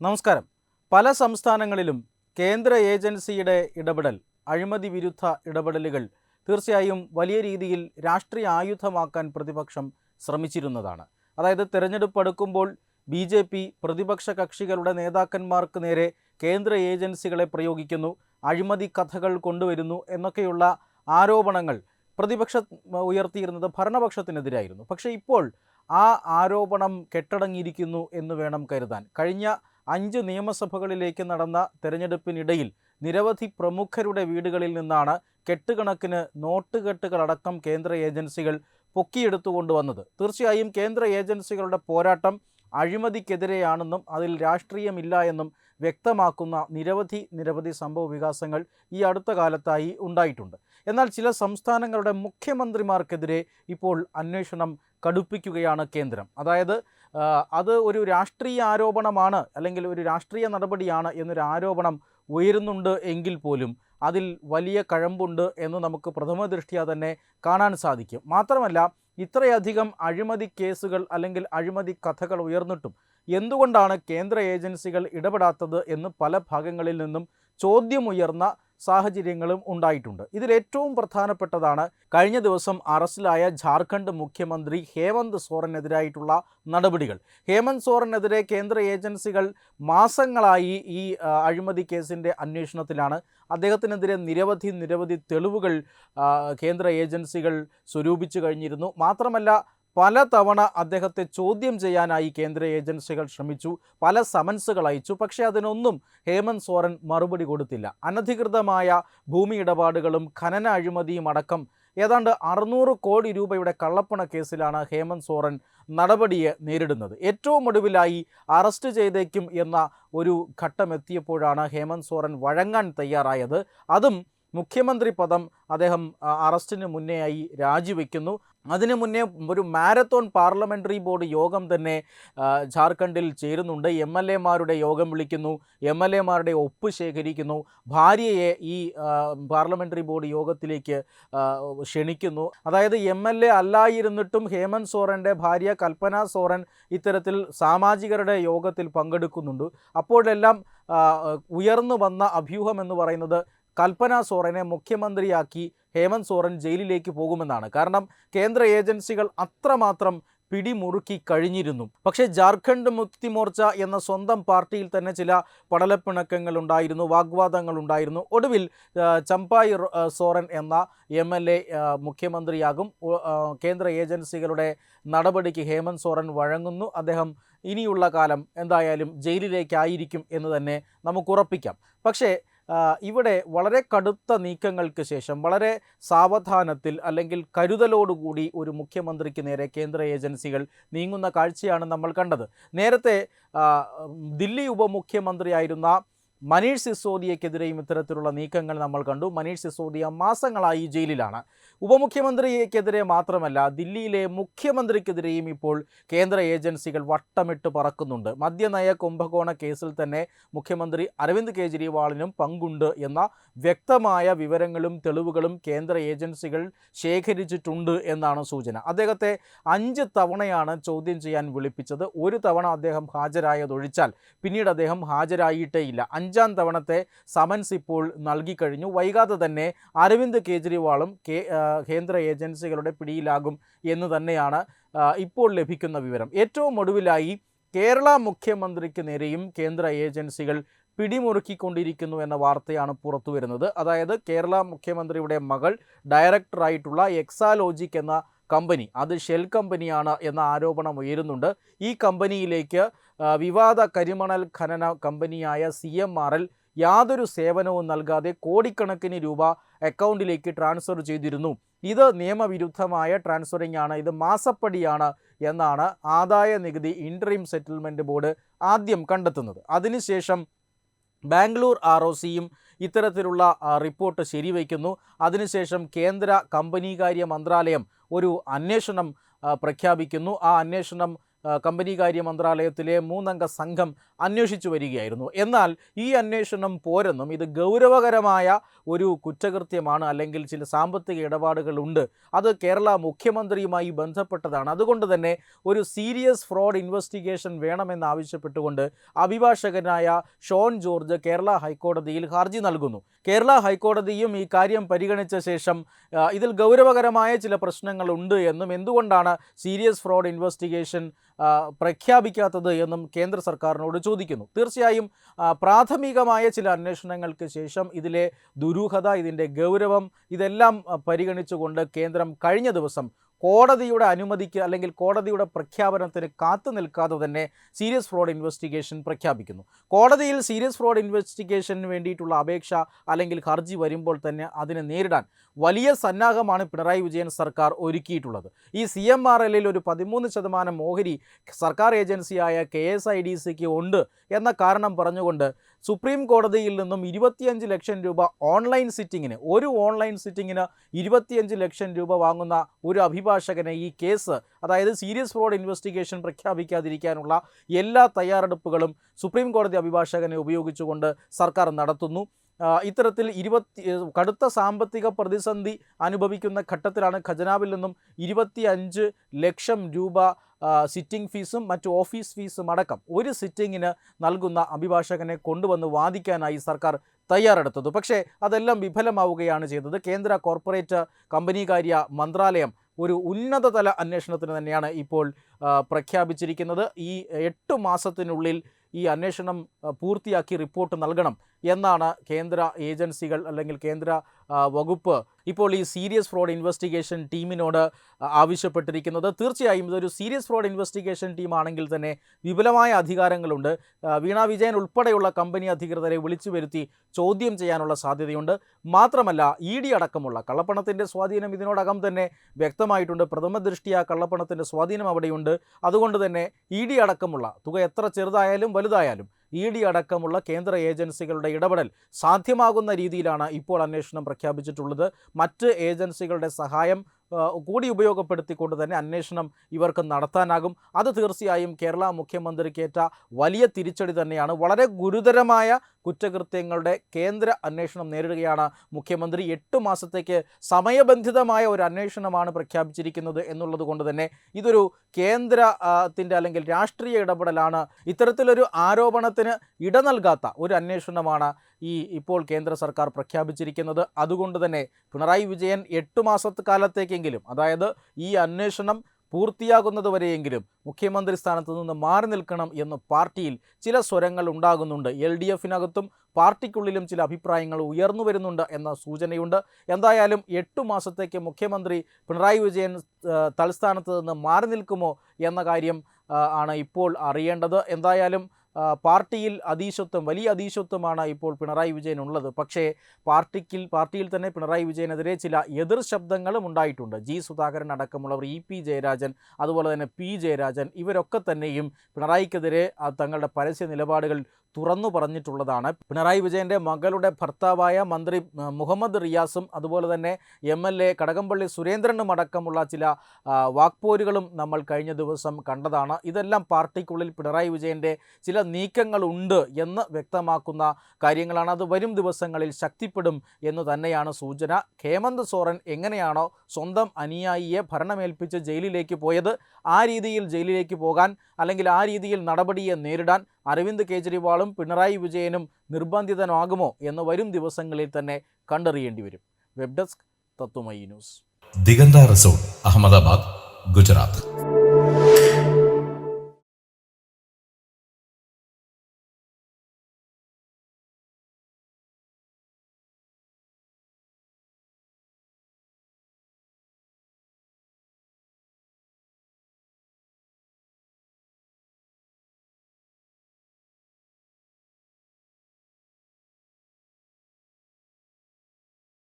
നമസ്കാരം. പല സംസ്ഥാനങ്ങളിലും കേന്ദ്ര ഏജൻസിയുടെ ഇടപെടൽ അഴിമതി വിരുദ്ധ ഇടപെടലുകൾ തീർച്ചയായും വലിയ രീതിയിൽ രാഷ്ട്രീയ ആയുധമാക്കാൻ പ്രതിപക്ഷം ശ്രമിച്ചിരുന്നതാണ്. അതായത് തിരഞ്ഞെടുപ്പ് അടുക്കുമ്പോൾ ബി ജെ പി പ്രതിപക്ഷ കക്ഷികളുടെ നേതാക്കന്മാർക്ക് നേരെ കേന്ദ്ര ഏജൻസികളെ പ്രയോഗിക്കുന്നു അഴിമതി കഥകൾ കൊണ്ടുവരുന്നു എന്നൊക്കെയുള്ള ആരോപണങ്ങൾ പ്രതിപക്ഷം ഉയർത്തിയിരുന്നത് ഭരണപക്ഷത്തിനെതിരായിരുന്നു. പക്ഷേ ഇപ്പോൾ ആ ആരോപണം കെട്ടടങ്ങിയിരിക്കുന്നു എന്ന് വേണം കരുതാൻ. കഴിഞ്ഞ അഞ്ച് നിയമസഭകളിലേക്ക് നടന്ന തെരഞ്ഞെടുപ്പിനിടയിൽ നിരവധി പ്രമുഖരുടെ വീടുകളിൽ നിന്നാണ് കെട്ടുകണക്കിന് നോട്ടുകെട്ടുകളടക്കം കേന്ദ്ര ഏജൻസികൾ പൊക്കിയെടുത്തുകൊണ്ടുവന്നത് തീർച്ചയായും കേന്ദ്ര ഏജൻസികളുടെ പോരാട്ടം അഴിമതിക്കെതിരെയാണെന്നും അതിൽ രാഷ്ട്രീയമില്ല എന്നും വ്യക്തമാക്കുന്ന നിരവധി നിരവധി സംഭവ വികാസങ്ങൾ ഈ അടുത്ത കാലത്തായി ഉണ്ടായിട്ടുണ്ട്. എന്നാൽ ചില സംസ്ഥാനങ്ങളുടെ മുഖ്യമന്ത്രിമാർക്കെതിരെ ഇപ്പോൾ അന്വേഷണം കടുപ്പിക്കുകയാണ് കേന്ദ്രം. അതായത് അത് ഒരു രാഷ്ട്രീയ ആരോപണമാണ് അല്ലെങ്കിൽ ഒരു രാഷ്ട്രീയ നടപടിയാണ് എന്നൊരു ആരോപണം ഉയരുന്നുണ്ട് എങ്കിൽ പോലും അതിൽ വലിയ കഴമ്പുണ്ട് എന്ന് നമുക്ക് പ്രഥമ ദൃഷ്ടിയാ തന്നെ കാണാൻ സാധിക്കും. മാത്രമല്ല ഇത്രയധികം അഴിമതി കേസുകൾ അല്ലെങ്കിൽ അഴിമതി കഥകൾ ഉയർന്നിട്ടും എന്തുകൊണ്ടാണ് കേന്ദ്ര ഏജൻസികൾ ഇടപെടാത്തത് എന്ന് പല ഭാഗങ്ങളിൽ നിന്നും ചോദ്യമുയർന്ന സാഹചര്യങ്ങളും ഉണ്ടായിട്ടുണ്ട്. ഇതിൽ ഏറ്റവും പ്രധാനപ്പെട്ടതാണ് കഴിഞ്ഞ ദിവസം അറസ്റ്റിലായ ജാർഖണ്ഡ് മുഖ്യമന്ത്രി ഹേമന്ത് സോറനെതിരായിട്ടുള്ള നടപടികൾ. ഹേമന്ത് സോറനെതിരെ കേന്ദ്ര ഏജൻസികൾ മാസങ്ങളായി ഈ അഴിമതി കേസിന്റെ അന്വേഷണത്തിലാണ്. അദ്ദേഹത്തിനെതിരെ നിരവധി നിരവധി തെളിവുകൾ കേന്ദ്ര ഏജൻസികൾ സ്വരൂപിച്ചു കഴിഞ്ഞിരുന്നു. മാത്രമല്ല പലതവണ അദ്ദേഹത്തെ ചോദ്യം ചെയ്യാനായി കേന്ദ്ര ഏജൻസികൾ ശ്രമിച്ചു പല സമൻസുകൾ അയച്ചു പക്ഷേ അതിനൊന്നും ഹേമന്ത് സോറൻ മറുപടി കൊടുത്തില്ല. അനധികൃതമായ ഭൂമി ഇടപാടുകളും ഖനന അഴിമതിയും അടക്കം ഏതാണ്ട് അറുന്നൂറ് കോടി രൂപയുടെ കള്ളപ്പണ കേസിലാണ് ഹേമന്ത് സോറൻ നടപടിയെ നേരിടുന്നത്. ഏറ്റവും ഒടുവിലായി അറസ്റ്റ് ചെയ്തേക്കും എന്ന ഒരു ഘട്ടമെത്തിയപ്പോഴാണ് ഹേമന്ത് സോറൻ വഴങ്ങാൻ തയ്യാറായത്. അതും മുഖ്യമന്ത്രി പദം അദ്ദേഹം അറസ്റ്റിന് മുന്നേയായി രാജിവെക്കുന്നു. അതിനു മുന്നേ ഒരു മാരത്തോൺ പാർലമെന്ററി ബോർഡ് യോഗം തന്നെ ജാർഖണ്ഡിൽ ചേരുന്നുണ്ട്. എം എൽ എമാരുടെ യോഗം വിളിക്കുന്നു. എം എൽ എമാരുടെ ഒപ്പ് ശേഖരിക്കുന്നു. ഭാര്യയെ ഈ പാർലമെന്ററി ബോർഡ് യോഗത്തിലേക്ക് ക്ഷണിക്കുന്നു. അതായത് എം എൽ എ അല്ലായിരുന്നിട്ടും ഹേമന്ത് സോറന്റെ ഭാര്യ കൽപ്പന സോറൻ ഇത്തരത്തിൽ സാമാജികരുടെ യോഗത്തിൽ പങ്കെടുക്കുന്നുണ്ട്. അപ്പോഴെല്ലാം ഉയർന്നു വന്ന അഭ്യൂഹം എന്ന് പറയുന്നത് കൽപ്പന സോറനെ മുഖ്യമന്ത്രിയാക്കി ഹേമന്ത് സോറൻ ജയിലിലേക്ക് പോകുമെന്നാണ്. കാരണം കേന്ദ്ര ഏജൻസികൾ അത്രമാത്രം പിടിമുറുക്കി കഴിഞ്ഞിരുന്നു. പക്ഷേ ജാർഖണ്ഡ് മുക്തി മോർച്ച എന്ന സ്വന്തം പാർട്ടിയിൽ തന്നെ ചില പടലപ്പിണക്കങ്ങൾ ഉണ്ടായിരുന്നു വാഗ്വാദങ്ങൾ ഉണ്ടായിരുന്നു. ഒടുവിൽ ചമ്പായി സോറൻ എന്ന എം എൽ എ മുഖ്യമന്ത്രിയാകും. കേന്ദ്ര ഏജൻസികളുടെ നടപടിക്ക് ഹേമന്ത് സോറൻ വഴങ്ങുന്നു. അദ്ദേഹം ഇനിയുള്ള കാലം എന്തായാലും ജയിലിലേക്കായിരിക്കും എന്ന് തന്നെ നമുക്ക് ഉറപ്പിക്കാം. പക്ഷേ ഇവിടെ വളരെ കടുത്ത നീക്കങ്ങൾക്ക് ശേഷം വളരെ സാവധാനത്തിൽ അല്ലെങ്കിൽ കരുതലോടുകൂടി ഒരു മുഖ്യമന്ത്രിക്ക് നേരെ കേന്ദ്ര ഏജൻസികൾ നീങ്ങുന്ന കാഴ്ചയാണ് നമ്മൾ കണ്ടത്. നേരത്തെ ദില്ലി ഉപമുഖ്യമന്ത്രിയായിരുന്ന മനീഷ് സിസോദിയക്കെതിരെയും ഇത്തരത്തിലുള്ള നീക്കങ്ങൾ നമ്മൾ കണ്ടു. മനീഷ് സിസോദിയ മാസങ്ങളായി ജയിലിലാണ്. ഉപമുഖ്യമന്ത്രിക്കെതിരെ മാത്രമല്ല ദില്ലിയിലെ മുഖ്യമന്ത്രിക്കെതിരെയും ഇപ്പോൾ കേന്ദ്ര ഏജൻസികൾ വട്ടമിട്ട് പറക്കുന്നുണ്ട്. മദ്യനയ കുംഭകോണ കേസിൽ തന്നെ മുഖ്യമന്ത്രി അരവിന്ദ് കെജ്രിവാളിനും പങ്കുണ്ട് എന്ന വ്യക്തമായ വിവരങ്ങളും തെളിവുകളും കേന്ദ്ര ഏജൻസികൾ ശേഖരിച്ചിട്ടുണ്ട് എന്നാണ് സൂചന. അദ്ദേഹത്തെ അഞ്ച് തവണയാണ് ചോദ്യം ചെയ്യാൻ വിളിപ്പിച്ചത്. ഒരു തവണ അദ്ദേഹം ഹാജരായതൊഴിച്ചാൽ പിന്നീട് അദ്ദേഹം ഹാജരായിട്ടേ ഇല്ല അഞ്ചാം തവണത്തെ സമൻസ് ഇപ്പോൾ നൽകിക്കഴിഞ്ഞു. വൈകാതെ തന്നെ അരവിന്ദ് കേജ്രിവാളും കേന്ദ്ര ഏജൻസികളുടെ പിടിയിലാകും എന്ന് തന്നെയാണ് ഇപ്പോൾ ലഭിക്കുന്ന വിവരം. ഏറ്റവും ഒടുവിലായി കേരള മുഖ്യമന്ത്രിക്ക് നേരെയും കേന്ദ്ര ഏജൻസികൾ പിടിമുറുക്കിക്കൊണ്ടിരിക്കുന്നു എന്ന വാർത്തയാണ് പുറത്തു വരുന്നത്. അതായത് കേരള മുഖ്യമന്ത്രിയുടെ മകൾ ഡയറക്ടറായിട്ടുള്ള എക്സാലോജിക് എന്ന കമ്പനി അത് ഷെൽ കമ്പനിയാണ് എന്ന ആരോപണം ഉയരുന്നുണ്ട്. ഈ കമ്പനിയിലേക്ക് വിവാദ കരിമണൽ ഖനന കമ്പനിയായ സി എം ആർ എൽ യാതൊരു സേവനവും നൽകാതെ കോടിക്കണക്കിന് രൂപ അക്കൗണ്ടിലേക്ക് ട്രാൻസ്ഫർ ചെയ്തിരുന്നു. ഇത് നിയമവിരുദ്ധമായ ട്രാൻസ്ഫറിംഗ് ആണ്. ഇത് മാസപ്പടിയാണ് എന്നാണ് ആദായ നികുതി ഇൻട്രീം സെറ്റിൽമെന്റ് ബോർഡ് ആദ്യം കണ്ടെത്തുന്നത്. അതിനുശേഷം ബാംഗ്ലൂർ ആർ ഒ സിയും ഇത്തരത്തിലുള്ള റിപ്പോർട്ട് ശരിവയ്ക്കുന്നു. അതിനുശേഷം കേന്ദ്ര കമ്പനികാര്യ മന്ത്രാലയം ഒരു അന്വേഷണം പ്രഖ്യാപിക്കുന്നു. ആ അന്വേഷണം കമ്പനികാര്യ മന്ത്രാലയത്തിലെ മൂന്നംഗ സംഘം അന്വേഷിച്ചു വരികയായിരുന്നു. എന്നാൽ ഈ അന്വേഷണം പോരെന്നും ഇത് ഗൗരവകരമായ ഒരു കുറ്റകൃത്യമാണ് അല്ലെങ്കിൽ ചില സാമ്പത്തിക ഇടപാടുകളുണ്ട് അത് കേരള മുഖ്യമന്ത്രിയുമായി ബന്ധപ്പെട്ടതാണ്. അതുകൊണ്ട് തന്നെ ഒരു സീരിയസ് ഫ്രോഡ് ഇൻവെസ്റ്റിഗേഷൻ വേണമെന്നാവശ്യപ്പെട്ടുകൊണ്ട് അഭിഭാഷകനായ ഷോൺ ജോർജ് കേരള ഹൈക്കോടതിയിൽ ഹർജി നൽകുന്നു. കേരള ഹൈക്കോടതിയും ഈ കാര്യം പരിഗണിച്ച ശേഷം ഇതിൽ ഗൗരവകരമായ ചില പ്രശ്നങ്ങളുണ്ട് എന്നും എന്തുകൊണ്ടാണ് സീരിയസ് ഫ്രോഡ് ഇൻവെസ്റ്റിഗേഷൻ പ്രഖ്യാപിക്കാത്തത് എന്നും കേന്ദ്ര സർക്കാരിനോട് ചോദിക്കുന്നു. തീർച്ചയായും പ്രാഥമികമായ ചില അന്വേഷണങ്ങൾക്ക് ശേഷം ഇതിലെ ദുരൂഹത ഇതിന്റെ ഗൗരവം ഇതെല്ലാം പരിഗണിച്ചുകൊണ്ട് കേന്ദ്രം കഴിഞ്ഞ ദിവസം കോടതിയുടെ അനുമതിക്ക് അല്ലെങ്കിൽ കോടതിയുടെ പ്രഖ്യാപനത്തിന് കാത്തു നിൽക്കാതെ തന്നെ സീരിയസ് ഫ്രോഡ് ഇൻവെസ്റ്റിഗേഷൻ പ്രഖ്യാപിക്കുന്നു. കോടതിയിൽ സീരിയസ് ഫ്രോഡ് ഇൻവെസ്റ്റിഗേഷന് വേണ്ടിയിട്ടുള്ള അപേക്ഷ അല്ലെങ്കിൽ ഹർജി വരുമ്പോൾ തന്നെ അതിനെ നേരിടാൻ വലിയ സന്നാഹമാണ് പിണറായി വിജയൻ സർക്കാർ ഒരുക്കിയിട്ടുള്ളത്. ഈ സി എം ആർ എല്ലിൽ ഒരു പതിമൂന്ന് ശതമാനം ഓഹരി സർക്കാർ ഏജൻസിയായ കെ എസ് ഐ ഡി സിക്ക് ഉണ്ട് എന്ന കാരണം പറഞ്ഞുകൊണ്ട് സുപ്രീം കോടതിയിൽ നിന്നും ഇരുപത്തിയഞ്ച് ലക്ഷം രൂപ ഓൺലൈൻ സിറ്റിങ്ങിന് ഒരു ഓൺലൈൻ സിറ്റിങ്ങിന് ഇരുപത്തിയഞ്ച് ലക്ഷം രൂപ വാങ്ങുന്ന ഒരു അഭിഭാഷകനെ ഈ കേസ് അതായത് സീരിയസ് ഫ്രോഡ് ഇൻവെസ്റ്റിഗേഷൻ പ്രഖ്യാപിക്കാതിരിക്കാനുള്ള എല്ലാ തയ്യാറെടുപ്പുകളും സുപ്രീം കോടതി അഭിഭാഷകനെ ഉപയോഗിച്ചുകൊണ്ട് സർക്കാർ നടത്തുന്നു. ഇത്തരത്തിൽ ഇരുപത്തി കടുത്ത സാമ്പത്തിക പ്രതിസന്ധി അനുഭവിക്കുന്ന ഘട്ടത്തിലാണ് ഖജനാവിൽ നിന്നും ഇരുപത്തി അഞ്ച് ലക്ഷം രൂപ സിറ്റിംഗ് ഫീസും മറ്റ് ഓഫീസ് ഫീസും അടക്കം ഒരു സിറ്റിങ്ങിന് നൽകുന്ന അഭിഭാഷകനെ കൊണ്ടുവന്ന് വാദിക്കാനായി സർക്കാർ തയ്യാറെടുത്തത്. പക്ഷേ അതെല്ലാം വിഫലമാവുകയാണ് ചെയ്തത്. കേന്ദ്ര കോർപ്പറേറ്റ് കമ്പനികാര്യ മന്ത്രാലയം ഒരു ഉന്നതതല അന്വേഷണത്തിന് തന്നെയാണ് ഇപ്പോൾ പ്രഖ്യാപിച്ചിരിക്കുന്നത്. ഈ എട്ട് മാസത്തിനുള്ളിൽ ഈ അന്വേഷണം പൂർത്തിയാക്കി റിപ്പോർട്ട് നൽകണം എന്നാണ് കേന്ദ്ര ഏജൻസികൾ അല്ലെങ്കിൽ കേന്ദ്ര വകുപ്പ് ഇപ്പോൾ ഈ സീരിയസ് ഫ്രോഡ് ഇൻവെസ്റ്റിഗേഷൻ ടീമിനോട് ആവശ്യപ്പെട്ടിരിക്കുന്നത്. തീർച്ചയായും ഇതൊരു സീരിയസ് ഫ്രോഡ് ഇൻവെസ്റ്റിഗേഷൻ ടീം ആണെങ്കിൽ തന്നെ വിപുലമായ അധികാരങ്ങളുണ്ട്. വീണ വിജയൻ ഉൾപ്പെടെയുള്ള കമ്പനി അധികൃതരെ വിളിച്ചു വരുത്തി ചോദ്യം ചെയ്യാനുള്ള സാധ്യതയുണ്ട്. മാത്രമല്ല ഇ ഡി അടക്കമുള്ള കള്ളപ്പണത്തിന്റെ സ്വാധീനം ഇതിനോടകം തന്നെ വ്യക്തമായിട്ടുണ്ട്. പ്രഥമ ദൃഷ്ടിയ കള്ളപ്പണത്തിന്റെ സ്വാധീനം അവിടെയുണ്ട്. അതുകൊണ്ട് തന്നെ ഇ ഡി അടക്കമുള്ള തുക എത്ര ചെറുതായാലും വലുതായാലും ഇ ഡി അടക്കമുള്ള കേന്ദ്ര ഏജൻസികളുടെ ഇടപെടൽ സാധ്യമാകുന്ന രീതിയിലാണ് ഇപ്പോൾ അന്വേഷണം പ്രഖ്യാപിച്ചിട്ടുള്ളത്. മറ്റ് ഏജൻസികളുടെ സഹായം കൂടി ഉപയോഗപ്പെടുത്തിക്കൊണ്ട് തന്നെ അന്വേഷണം ഇവർക്ക് നടത്താനാകും. അത് തീർച്ചയായും കേരള മുഖ്യമന്ത്രിക്കേറ്റ വലിയ തിരിച്ചടി തന്നെയാണ്. വളരെ ഗുരുതരമായ കുറ്റകൃത്യങ്ങളുടെ കേന്ദ്ര അന്വേഷണം നേരിടുകയാണ് മുഖ്യമന്ത്രി. എട്ട് മാസത്തേക്ക് സമയബന്ധിതമായ ഒരു അന്വേഷണമാണ് പ്രഖ്യാപിച്ചിരിക്കുന്നത് എന്നുള്ളത് കൊണ്ട് തന്നെ ഇതൊരു കേന്ദ്രത്തിന്റെ അല്ലെങ്കിൽ രാഷ്ട്രീയ ഇടപെടലാണ്. ഇത്തരത്തിലൊരു ആരോപണത്തിന് ഇട നൽകാത്ത ഒരു അന്വേഷണമാണ് ഈ ഇപ്പോൾ കേന്ദ്ര സർക്കാർ പ്രഖ്യാപിച്ചിരിക്കുന്നത്. അതുകൊണ്ട് തന്നെ പിണറായി വിജയൻ എട്ട് മാസത്തെ കാലത്തേക്കെങ്കിലും അതായത് ഈ അന്വേഷണം പൂർത്തിയാകുന്നതുവരെയെങ്കിലും മുഖ്യമന്ത്രി സ്ഥാനത്ത് നിന്ന് മാറി നിൽക്കണം എന്ന് പാർട്ടിയിൽ ചില സ്വരങ്ങൾ ഉണ്ടാകുന്നുണ്ട്. എൽ ഡി എഫിനകത്തും പാർട്ടിക്കുള്ളിലും ചില അഭിപ്രായങ്ങൾ ഉയർന്നു വരുന്നുണ്ട് എന്ന സൂചനയുണ്ട്. എന്തായാലും എട്ടു മാസത്തേക്ക് മുഖ്യമന്ത്രി പിണറായി വിജയൻ തൽസ്ഥാനത്ത് നിന്ന് മാറി നിൽക്കുമോ എന്ന കാര്യം ആണ് ഇപ്പോൾ അറിയേണ്ടത്. എന്തായാലും പാർട്ടിയിൽ അതീശത്വം വലിയ അതീശത്വമാണ് ഇപ്പോൾ പിണറായി വിജയൻ ഉള്ളത് പക്ഷേ പാർട്ടിക്കിൽ പാർട്ടിയിൽ തന്നെ പിണറായി വിജയനെതിരെ ചില എതിർ ശബ്ദങ്ങളും ഉണ്ടായിട്ടുണ്ട്. ജി സുധാകരൻ അടക്കമുള്ളവർ ഇ പി ജയരാജൻ അതുപോലെ തന്നെ പി ജയരാജൻ ഇവരൊക്കെ തന്നെയും പിണറായിക്കെതിരെ തങ്ങളുടെ പരസ്യ നിലപാടുകൾ തുറന്നു പറഞ്ഞിട്ടുള്ളതാണ്. പിണറായി വിജയന്റെ മകളുടെ ഭർത്താവായ മന്ത്രി മുഹമ്മദ് റിയാസും അതുപോലെ തന്നെ എം എൽ എ കടകംപള്ളി സുരേന്ദ്രനും അടക്കമുള്ള ചില വാക്പോരുകളും നമ്മൾ കഴിഞ്ഞ ദിവസം കണ്ടതാണ്. ഇതെല്ലാം പാർട്ടിക്കുള്ളിൽ പിണറായി വിജയന്റെ ചില നീക്കങ്ങളുണ്ട് എന്ന് വ്യക്തമാക്കുന്ന കാര്യങ്ങളാണ്. അത് വരും ദിവസങ്ങളിൽ ശക്തിപ്പെടും എന്ന് തന്നെയാണ് സൂചന. ഹേമന്ത് സോറൻ എങ്ങനെയാണോ സ്വന്തം അനുയായിയെ ഭരണമേൽപ്പിച്ച് ജയിലിലേക്ക് പോയത് ആ രീതിയിൽ ജയിലിലേക്ക് പോകാൻ അല്ലെങ്കിൽ ആ രീതിയിൽ നടപടിയെ നേരിടാൻ അരവിന്ദ് കേജ്രിവാളും പിണറായി വിജയനും നിർബന്ധിതനാകുമോ എന്ന് വരും ദിവസങ്ങളിൽ തന്നെ കണ്ടറിയേണ്ടി വരും. Web desk Tatwamayi news. Diganta resort Ahmedabad Gujarat.